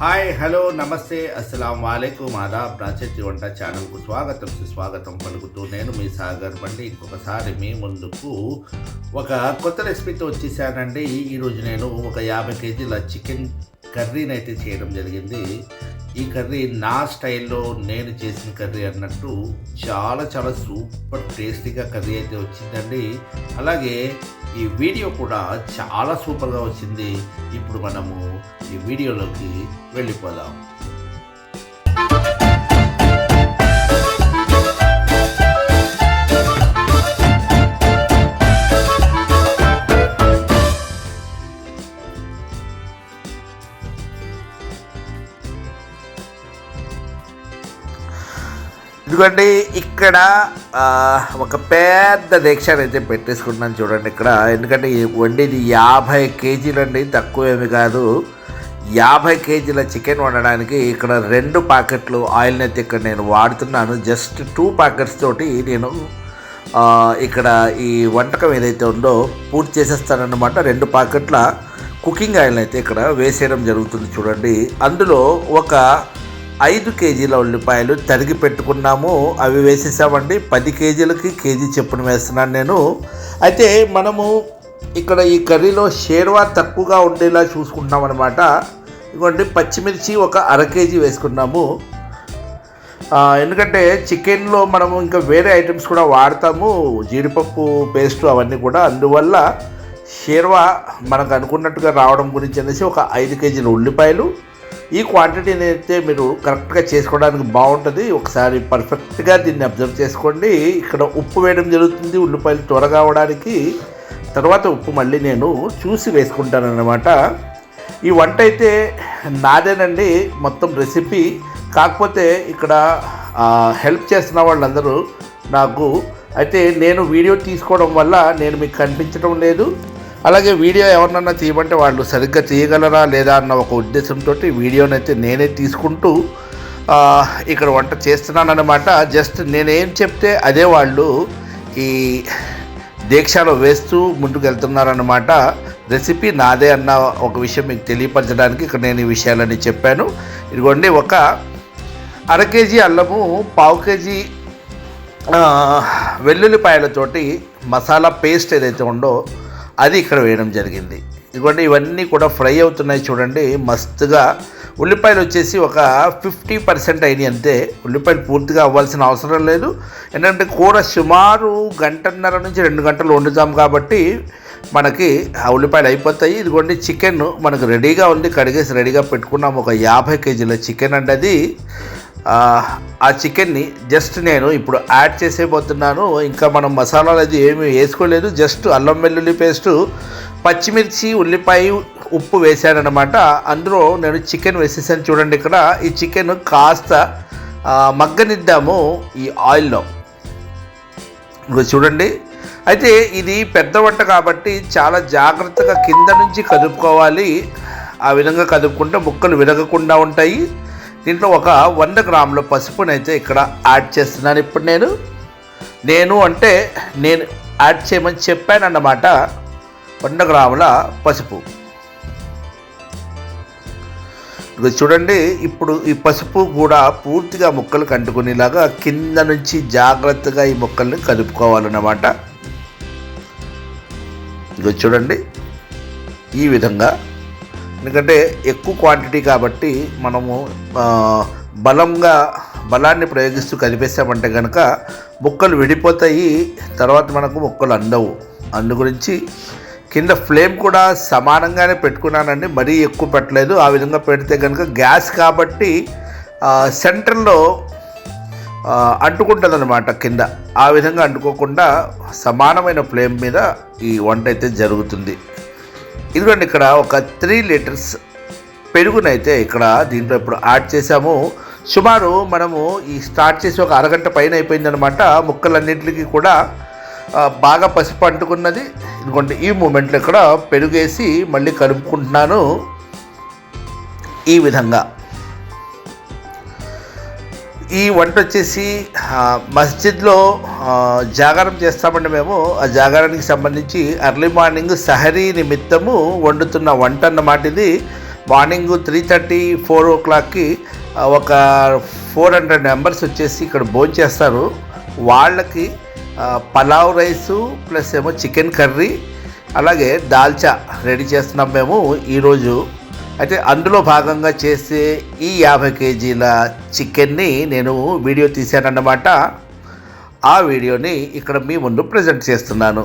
Hi hello నమస్తే అస్సలం వాలేకుమ్ ఆదాబ్ రాచేతి వంట ఛానల్కు స్వాగతం సుస్వాగతం పలుకుతూ నేను మీ సాగర్ బండి. ఇంకొకసారి మీ ముందుకు ఒక కొత్త రెసిపీతో వచ్చేసానండి. ఈరోజు నేను ఒక యాభై కేజీల చికెన్ కర్రీని అయితే చేయడం జరిగింది. ఈ కర్రీ నా స్టైల్లో నేను చేసిన కర్రీ అన్నట్టు చాలా చాలా సూపర్ టేస్టీగా కర్రీ అయితే వచ్చిందండి. అలాగే ఈ వీడియో కూడా చాలా సూపర్గా వచ్చింది. ఇప్పుడు మనము ఈ వీడియోలోకి వెళ్ళిపోదాం. ఎందుకంటే ఇక్కడ ఒక పెద్ద దీక్ష అయితే పెట్టేసుకుంటున్నాను చూడండి ఇక్కడ. ఎందుకంటే వండేది యాభై కేజీలండి తక్కువ ఏమి కాదు. యాభై కేజీల చికెన్ వండడానికి ఇక్కడ రెండు ప్యాకెట్లు ఆయిల్ని అయితే ఇక్కడ నేను వాడుతున్నాను. జస్ట్ టూ ప్యాకెట్స్ తోటి నేను ఇక్కడ ఈ వంటకం ఏదైతే ఉందో పూర్తి చేసేస్తానన్నమాట. రెండు ప్యాకెట్ల కుకింగ్ ఆయిల్ అయితే ఇక్కడ వేసేయడం జరుగుతుంది చూడండి. అందులో ఒక ఐదు కేజీల ఉల్లిపాయలు తరిగి పెట్టుకున్నాము. అవి వేసేసామండి. పది కేజీలకి కేజీ చెప్పున వేస్తున్నాను నేను. అయితే మనము ఇక్కడ ఈ కర్రీలో షేర్వా తక్కువగా ఉండేలా చూసుకుంటున్నాం అనమాట ఇదిగోండి పచ్చిమిర్చి ఒక అర కేజీ వేసుకున్నాము. ఎందుకంటే చికెన్లో మనము ఇంకా వేరే ఐటమ్స్ కూడా వాడతాము. జీడిపప్పు పేస్ట్ అవన్నీ కూడా. అందువల్ల షేర్వా మనకు అనుకున్నట్టుగా రావడం గురించి అనేసి ఒక ఐదు కేజీల ఉల్లిపాయలు ఈ క్వాంటిటీని అయితే మీరు కరెక్ట్గా చేసుకోవడానికి బాగుంటుంది. ఒకసారి పర్ఫెక్ట్గా దీన్ని అబ్జర్వ్ చేసుకోండి. ఇక్కడ ఉప్పు వేయడం జరుగుతుంది. ఉల్లిపాయలు త్వరగా అవడానికి తర్వాత ఉప్పు మళ్ళీ నేను చూసి వేసుకుంటాను అన్నమాట ఈ వంట అయితే నాదేనండి. మొత్తం రెసిపీ కాకపోతే ఇక్కడ హెల్ప్ చేస్తున్న వాళ్ళందరూ నాకు అయితే నేను వీడియో తీసుకోవడం వల్ల నేను మీకు కనిపించడం లేదు. అలాగే వీడియో ఎవరినన్నా తీయమంటే వాళ్ళు సరిగ్గా తీయగలరా లేదా అన్న ఒక ఉద్దేశంతో వీడియోనైతే అయితే నేనే తీసుకుంటూ ఇక్కడ వంట చేస్తున్నానన్నమాట. జస్ట్ నేనేం చెప్తే అదే వాళ్ళు ఈ దీక్షలో వేస్తూ ముందుకెళ్తున్నారన్నమాట. రెసిపీ నాదే అన్న ఒక విషయం మీకు తెలియపరచడానికి ఇక్కడ నేను ఈ విషయాలన్నీ చెప్పాను. ఇదిగోండి ఒక అర కేజీ అల్లము పావు కేజీ వెల్లుల్లిపాయలతోటి మసాలా పేస్ట్ ఏదైతే ఉందో అది ఇక్కడ వేయడం జరిగింది. ఇదిగోండి ఇవన్నీ కూడా ఫ్రై అవుతున్నాయి చూడండి. మస్తుగా ఉల్లిపాయలు వచ్చేసి ఒక ఫిఫ్టీ పర్సెంట్ అయినాయి అంతే. ఉల్లిపాయలు పూర్తిగా అవ్వాల్సిన అవసరం లేదు. ఎందుకంటే కూర సుమారు గంటన్నర నుంచి రెండు గంటలు వండుతాం కాబట్టి మనకి ఆ ఉల్లిపాయలు అయిపోతాయి. ఇదిగోండి చికెన్ మనకు రెడీగా ఉంది. కడిగేసి రెడీగా పెట్టుకున్నాం. ఒక యాభై కేజీల చికెన్ అండి అది. ఆ, చికెన్ని జస్ట్ నేను ఇప్పుడు యాడ్ చేసేపోతున్నాను ఇంకా మనం మసాలాలు అది ఏమీ వేసుకోలేదు. జస్ట్ అల్లం వెల్లుల్లి పేస్టు పచ్చిమిర్చి ఉల్లిపాయ ఉప్పు వేసానమాట అందులో నేను చికెన్ వేసేసాను చూడండి ఇక్కడ. ఈ చికెన్ కాస్త మగ్గనిద్దాము ఈ ఆయిల్లో. చూడండి. అయితే ఇది పెద్ద వంట కాబట్టి చాలా జాగ్రత్తగా కింద నుంచి కదుపుకోవాలి. ఆ విధంగా కదుపుకుంటే ముక్కలు విరగకుండా ఉంటాయి. దీంట్లో ఒక వంద గ్రాముల పసుపునైతే ఇక్కడ యాడ్ చేస్తున్నాను. ఇప్పుడు నేను నేను అంటే నేను యాడ్ చేయమని చెప్పానన్నమాట. వంద గ్రాముల పసుపు. ఇదిగో చూడండి ఇప్పుడు ఈ పసుపు కూడా పూర్తిగా ముక్కలు కంటుకునేలాగా కింద నుంచి జాగ్రత్తగా ఈ ముక్కల్ని కలుపుకోవాలన్నమాట ఇదిగో చూడండి ఈ విధంగా ఎందుకంటే ఎక్కువ క్వాంటిటీ కాబట్టి మనము బలంగా బలాన్ని ప్రయోగిస్తూ కలిపేసామంటే కనుక ముక్కలు విడిపోతాయి తర్వాత మనకు ముక్కలు అందవు. అందు గురించి కింద ఫ్లేమ్ కూడా సమానంగానే పెట్టుకున్నానండి మరీ ఎక్కువ పెట్టలేదు. ఆ విధంగా పెడితే కనుక గ్యాస్ కాబట్టి సెంటర్లో అంటుకుంటుంది అనమాట కింద. ఆ విధంగా అంటుకోకుండా సమానమైన ఫ్లేమ్ మీద ఈ వంట అయితే జరుగుతుంది. ఇదిగోండి ఇక్కడ ఒక త్రీ లీటర్స్ పెరుగునైతే ఇక్కడ దీంట్లో ఇప్పుడు యాడ్ చేసాము సుమారు మనము ఈ స్టార్ట్ చేసి ఒక అరగంట పైన అయిపోయిందనమాట ముక్కలన్నింటికి కూడా బాగా పసుపు అంటుకున్నది. ఇదిగోండి ఈ మూమెంట్లో ఇక్కడ పెరుగేసి మళ్ళీ కలుపుకుంటున్నాను. ఈ విధంగా. ఈ వంట వచ్చేసి మస్జిద్లో జాగారం చేస్తామండి మేము. ఆ జాగారానికి సంబంధించి అర్లీ మార్నింగ్ సహరీ నిమిత్తము వండుతున్న వంట అన్నమాట ఇది. మార్నింగ్ త్రీ థర్టీ ఫోర్ ఓ క్లాక్కి ఒక ఫోర్ హండ్రెడ్ మెంబర్స్ వచ్చేసి ఇక్కడ భోజనం చేస్తారు. వాళ్ళకి పలావ్ రైసు ప్లస్ ఏమో చికెన్ కర్రీ అలాగే దాల్చా రెడీ చేస్తున్నాం మేము ఈరోజు. అయితే అందులో భాగంగా చేసే ఈ యాభై కేజీల చికెన్ని నేను వీడియో తీశానన్నమాట. ఆ వీడియోని ఇక్కడ మీ ముందు ప్రజెంట్ చేస్తున్నాను.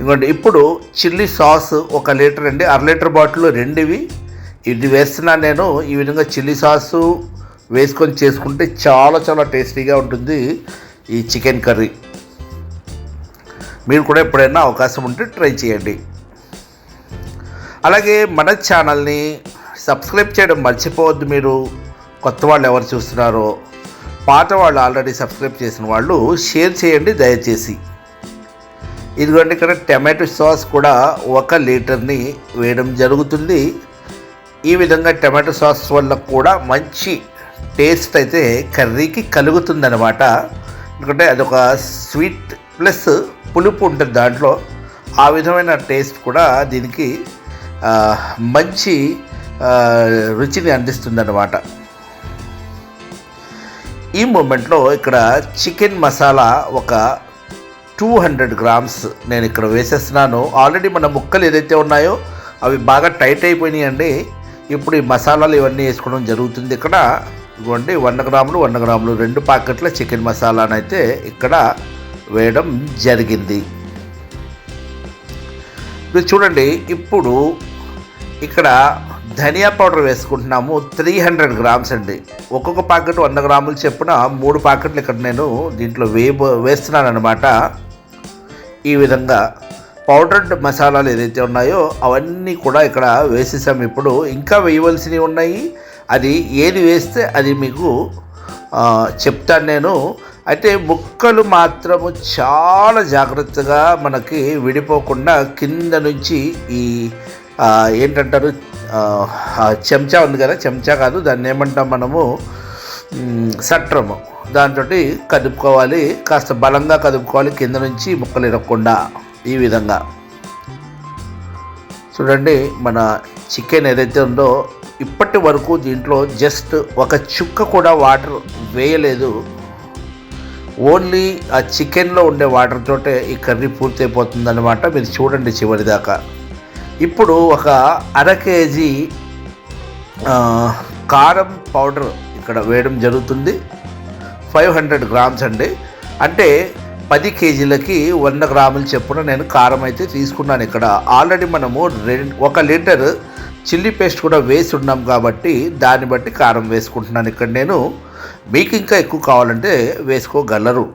ఇంకోండి ఇప్పుడు చిల్లీ సాస్ ఒక లీటర్ అండి అర లీటర్ బాటిల్ రెండువి. ఇది వేస్తున్నాను నేను ఈ విధంగా చిల్లీ సాసు వేసుకొని చేసుకుంటే చాలా చాలా టేస్టీగా ఉంటుంది ఈ చికెన్ కర్రీ. మీరు కూడా ఎప్పుడైనా అవకాశం ఉంటే ట్రై చేయండి. అలాగే మన ఛానల్ని సబ్స్క్రైబ్ చేయడం మర్చిపోవద్దు మీరు. కొత్త వాళ్ళు ఎవరు చూస్తున్నారో పాత వాళ్ళు ఆల్రెడీ సబ్స్క్రైబ్ చేసిన వాళ్ళు షేర్ చేయండి దయచేసి. ఇదిగోండి ఇక్కడ టమాటో సాస్ కూడా ఒక లీటర్ని వేయడం జరుగుతుంది. ఈ విధంగా టమాటో సాస్ వల్ల కూడా మంచి టేస్ట్ అయితే కర్రీకి కలుగుతుందనమాట ఎందుకంటే అదొక స్వీట్ ప్లస్ పులుపు ఉంటుంది దాంట్లో. ఆ విధమైన టేస్ట్ కూడా దీనికి మంచి రుచిని అందిస్తుందన్నమాట. ఈ మూమెంట్లో ఇక్కడ చికెన్ మసాలా ఒక టూ హండ్రెడ్ గ్రామ్స్ నేను ఇక్కడ వేసేస్తున్నాను. ఆల్రెడీ మన ముక్కలు ఏదైతే ఉన్నాయో అవి బాగా టైట్ అయిపోయినాయండి. ఇప్పుడు ఈ మసాలాలు ఇవన్నీ వేసుకోవడం జరుగుతుంది. ఇక్కడ ఇదిగోండి వంద గ్రాములు వంద గ్రాములు రెండు ప్యాకెట్ల చికెన్ మసాలానైతే ఇక్కడ వేయడం జరిగింది. మీరు చూడండి ఇప్పుడు ఇక్కడ ధనియా పౌడర్ వేసుకుంటున్నాము త్రీ హండ్రెడ్ గ్రామ్స్ అండి. ఒక్కొక్క ప్యాకెట్ వంద గ్రాములు చెప్పున మూడు ప్యాకెట్లు ఇక్కడ నేను దీంట్లో వేయబో వేస్తున్నాను అనమాట ఈ విధంగా పౌడర్డ్ మసాలాలు ఏదైతే ఉన్నాయో అవన్నీ కూడా ఇక్కడ వేసేసాం ఇప్పుడు ఇంకా వేయవలసినవి ఉన్నాయి. అది ఏది వేస్తే అది మీకు చెప్తాను నేను. అయితే ముక్కలు మాత్రము చాలా జాగ్రత్తగా మనకి విడిపోకుండా కింద నుంచి ఈ ఏంటంటారు? చెంచా ఉంది కదా చెంచా కాదు దాన్ని ఏమంటాం మనము? సట్రము. దాంతో కదుపుకోవాలి కాస్త బలంగా కదుపుకోవాలి కింద నుంచి ముక్కలు ఇరగకుండా ఈ విధంగా. చూడండి మన చికెన్ ఏదైతే ఉందో ఇప్పటి వరకు దీంట్లో జస్ట్ ఒక చుక్క కూడా వాటర్ వేయలేదు. ఓన్లీ ఆ చికెన్లో ఉండే వాటర్ తోటే ఈ కర్రీ పూర్తయిపోతుందన్నమాట. మీరు చూడండి చివరి దాకా. ఇప్పుడు ఒక అర కేజీ కారం పౌడర్ ఇక్కడ వేయడం జరుగుతుంది. ఫైవ్ హండ్రెడ్ గ్రామ్స్ అండి. అంటే పది కేజీలకి వంద గ్రాములు చెప్పున నేను కారం అయితే తీసుకున్నాను ఇక్కడ. ఆల్రెడీ మనము రెండు ఒక లీటర్ చిల్లీ పేస్ట్ కూడా వేసి ఉన్నాం కాబట్టి దాన్ని బట్టి కారం వేసుకుంటున్నాను. ఇక్కడ నేను మీకు ఇంకా ఎక్కువ కావాలంటే వేసుకోగలరు.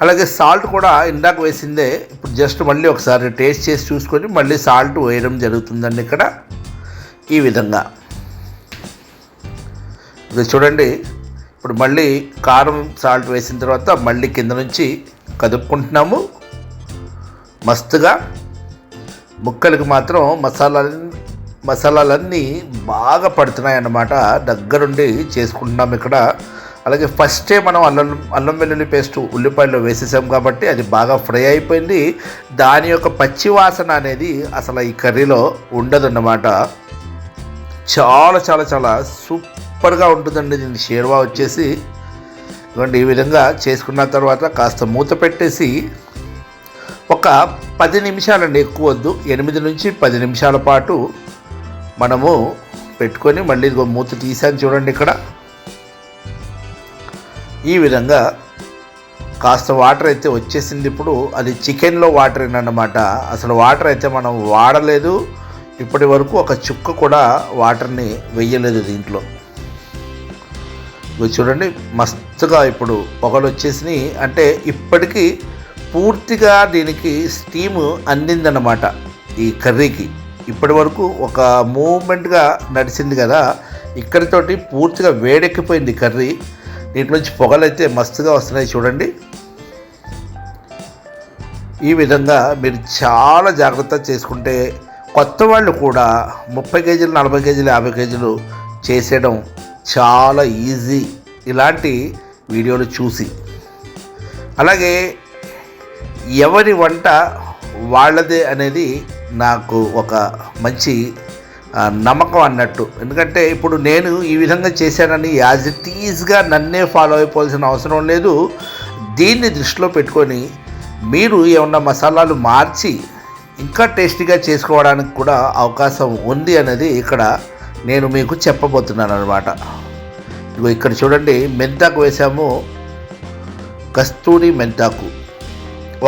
అలాగే సాల్ట్ కూడా ఇందాక వేసిందే. ఇప్పుడు జస్ట్ మళ్ళీ ఒకసారి టేస్ట్ చేసి చూసుకొని మళ్ళీ సాల్ట్ వేయడం జరుగుతుందండి ఇక్కడ. ఈ విధంగా. ఇది చూడండి. ఇప్పుడు మళ్ళీ కారం సాల్ట్ వేసిన తర్వాత మళ్ళీ కింద నుంచి కదుపుకుంటున్నాము. మస్తుగా. ముక్కలకి మాత్రం మసాలాలు మసాలాలన్నీ బాగా పడుతున్నాయి అన్నమాట దగ్గరుండి చేసుకుంటున్నాం ఇక్కడ. అలాగే ఫస్టే మనం అల్లం అల్లం వెల్లుల్లి పేస్ట్ ఉల్లిపాయలు వేసేసాం కాబట్టి అది బాగా ఫ్రై అయిపోయింది. దాని యొక్క పచ్చి వాసన అనేది అసలు ఈ కర్రీలో ఉండదన్నమాట. చాలా చాలా చాలా సూపర్గా ఉంటుందండి. దీని షేర్వా వచ్చేసి ఇవ్వండి ఈ విధంగా చేసుకున్న తర్వాత కాస్త మూత పెట్టేసి ఒక పది నిమిషాలండి ఎక్కువ వద్దు. ఎనిమిది నుంచి పది నిమిషాల పాటు మనము పెట్టుకొని మళ్ళీ ఇదిగో మూత తీసాను చూడండి ఇక్కడ. ఈ విధంగా కాస్త వాటర్ అయితే వచ్చేసింది ఇప్పుడు. అది చికెన్లో వాటర్ అన్నమాట. అసలు వాటర్ అయితే మనం వాడలేదు. ఇప్పటి వరకు ఒక చుక్క కూడా వాటర్ని వెయ్యలేదు దీంట్లో. ఇవి చూడండి మస్తుగా ఇప్పుడు పొగలు వచ్చేసినాయి. అంటే ఇప్పటికీ పూర్తిగా దీనికి స్టీమ్ అందిందన్నమాట ఈ కర్రీకి. ఇప్పటి వరకు ఒక మూమెంట్గా నడిచింది కదా ఇక్కడితోటి పూర్తిగా వేడెక్కిపోయింది కర్రీ. దీంట్ నుంచి పొగలైతే మస్తుగా వస్తున్నాయి చూడండి. ఈ విధంగా మీరు చాలా జాగ్రత్త చేసుకుంటే కొత్త వాళ్ళు కూడా ముప్పై కేజీలు నలభై కేజీలు యాభై కేజీలు చేసేయడం చాలా ఈజీ. ఇలాంటి వీడియోలు చూసి. అలాగే ఎవరి వంట వాళ్ళదే అనేది నాకు ఒక మంచి నమ్మకం అన్నట్టు. ఎందుకంటే ఇప్పుడు నేను ఈ విధంగా చేశానని యాజ్ ఇట్ ఈజ్గా నన్నే ఫాలో అయిపోవాల్సిన అవసరం లేదు. దీన్ని దృష్టిలో పెట్టుకొని మీరు ఏమన్నా మసాలాలు మార్చి ఇంకా టేస్టీగా చేసుకోవడానికి కూడా అవకాశం ఉంది అనేది ఇక్కడ నేను మీకు చెప్పబోతున్నాను అనమాట ఇగో ఇక్కడ చూడండి మెంతాకు వేసాము. కస్తూరి మెంతాకు.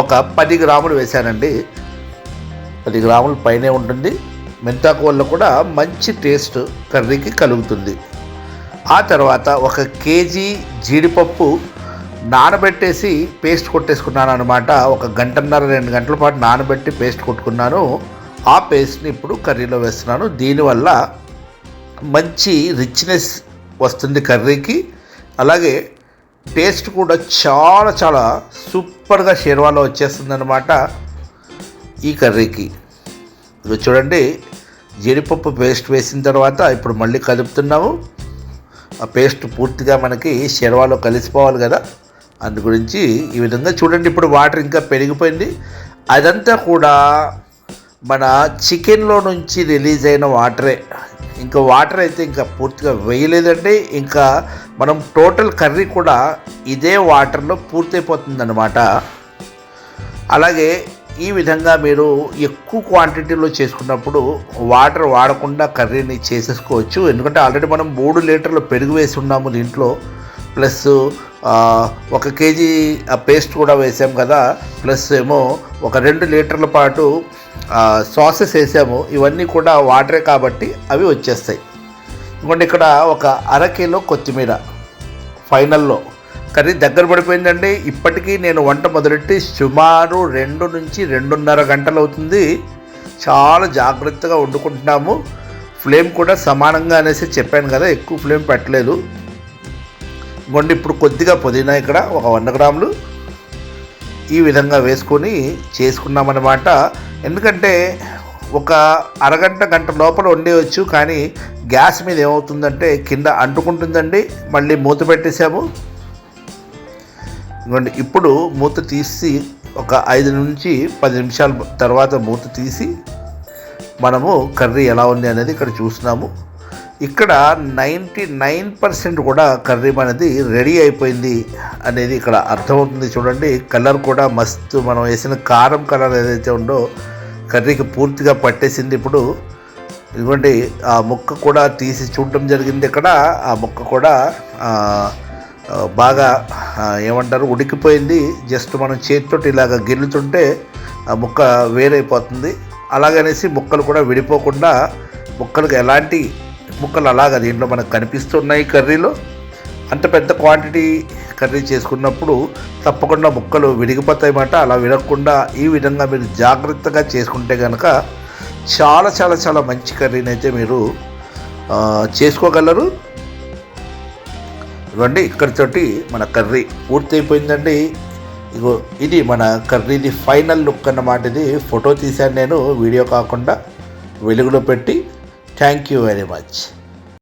ఒక పది గ్రాములు వేశానండి. పది గ్రాముల పైనే ఉంటుంది. మెంతాకు వల్ల కూడా మంచి టేస్ట్ కర్రీకి కలుగుతుంది. ఆ తర్వాత ఒక కేజీ జీడిపప్పు నానబెట్టేసి పేస్ట్ కొట్టేసుకున్నాను అనమాట ఒక గంటన్నర రెండు గంటల పాటు నానబెట్టి పేస్ట్ కొట్టుకున్నాను. ఆ పేస్ట్ని ఇప్పుడు కర్రీలో వేస్తున్నాను. దీనివల్ల మంచి రిచ్నెస్ వస్తుంది కర్రీకి. అలాగే టేస్ట్ కూడా చాలా చాలా సూపర్గా షేర్వాలో వచ్చేస్తుంది అనమాట ఈ కర్రీకి. ఇదిగో చూడండి జీడిపప్పు పేస్ట్ వేసిన తర్వాత ఇప్పుడు మళ్ళీ కలుపుతున్నాము. ఆ పేస్ట్ పూర్తిగా మనకి శర్వాలో కలిసిపోవాలి కదా. అందు గురించి ఈ విధంగా చూడండి ఇప్పుడు వాటర్ ఇంకా పెరిగిపోయింది. అదంతా కూడా మన చికెన్లో నుంచి రిలీజ్ అయిన వాటరే. ఇంకా వాటర్ అయితే ఇంకా పూర్తిగా వేయలేదండి. ఇంకా మనం టోటల్ కర్రీ కూడా ఇదే వాటర్లో పూర్తయిపోతుందన్నమాట. అలాగే ఈ విధంగా మీరు ఎక్కువ క్వాంటిటీలో చేసుకున్నప్పుడు వాటర్ వాడకుండా కర్రీని చేసేసుకోవచ్చు. ఎందుకంటే ఆల్రెడీ మనం మూడు లీటర్లు పెరుగు వేసి ఉన్నాము దీంట్లో. ప్లస్ ఒక కేజీ ఆ పేస్ట్ కూడా వేసాం కదా. ప్లస్ ఏమో ఒక రెండు లీటర్ల పాటు సాసెస్ వేసాము. ఇవన్నీ కూడా వాటరే కాబట్టి అవి వచ్చేస్తాయి. ఇంకోటి ఇక్కడ ఒక అర కిలో కొత్తిమీర ఫైనల్లో కర్రీ దగ్గర పడిపోయిందండి. ఇప్పటికీ నేను వంట మొదలెట్టి సుమారు రెండు నుంచి రెండున్నర గంటలు అవుతుంది చాలా జాగ్రత్తగా వండుకుంటున్నాము. ఫ్లేమ్ కూడా సమానంగా అనేసి చెప్పాను కదా ఎక్కువ ఫ్లేమ్ పెట్టలేదు. ఇంకోండి ఇప్పుడు కొద్దిగా పుదీనా ఇక్కడ ఒక వంద గ్రాములు. ఈ విధంగా వేసుకొని చేసుకున్నామన్నమాట. ఎందుకంటే ఒక అరగంట గంట లోపల వండేయచ్చు కానీ గ్యాస్ మీద ఏమవుతుందంటే కింద అంటుకుంటుందండి. మళ్ళీ మూత పెట్టేసాము ఇవ్వండి. ఇప్పుడు మూత తీసి ఒక ఐదు నుంచి పది నిమిషాల తర్వాత మూత తీసి మనము కర్రీ ఎలా ఉంది అనేది ఇక్కడ చూస్తున్నాము. ఇక్కడ నైంటీ నైన్ పర్సెంట్ కూడా కర్రీ అనేది రెడీ అయిపోయింది అనేది ఇక్కడ అర్థమవుతుంది. చూడండి కలర్ కూడా మస్తు మనం వేసిన కారం కలర్ ఏదైతే ఉందో కర్రీకి పూర్తిగా పట్టేసింది. ఇప్పుడు ఇవ్వండి ఆ ముక్క కూడా తీసి చూడటం జరిగింది. ఇక్కడ ఆ ముక్క కూడా బాగా ఏమంటారు ఉడికిపోయింది. జస్ట్ మనం చేతితోటి ఇలాగ గిల్లుతుంటే ఆ ముక్క వేరైపోతుంది. అలాగనేసి ముక్కలు కూడా విడిపోకుండా ముక్కలకు ఎలాంటి ముక్కలు అలాగ దీంట్లో మనకు కనిపిస్తున్నాయి కర్రీలో. అంత పెద్ద క్వాంటిటీ కర్రీ చేసుకున్నప్పుడు తప్పకుండా ముక్కలు విడిగిపోతాయన్నమాట. అలా విడగకుండా ఈ విధంగా మీరు జాగ్రత్తగా చేసుకుంటే కనుక చాలా చాలా చాలా మంచి కర్రీని అయితే మీరు చేసుకోగలరు. ఇవ్వండి ఇక్కడితోటి మన కర్రీ పూర్తయిపోయిందండి. ఇగో ఇది మన కర్రీది ఫైనల్ లుక్ అన్నమాట ఇది. ఫోటో తీశాను నేను వీడియో కాకుండా వెలుగులో పెట్టి. Thank you very much.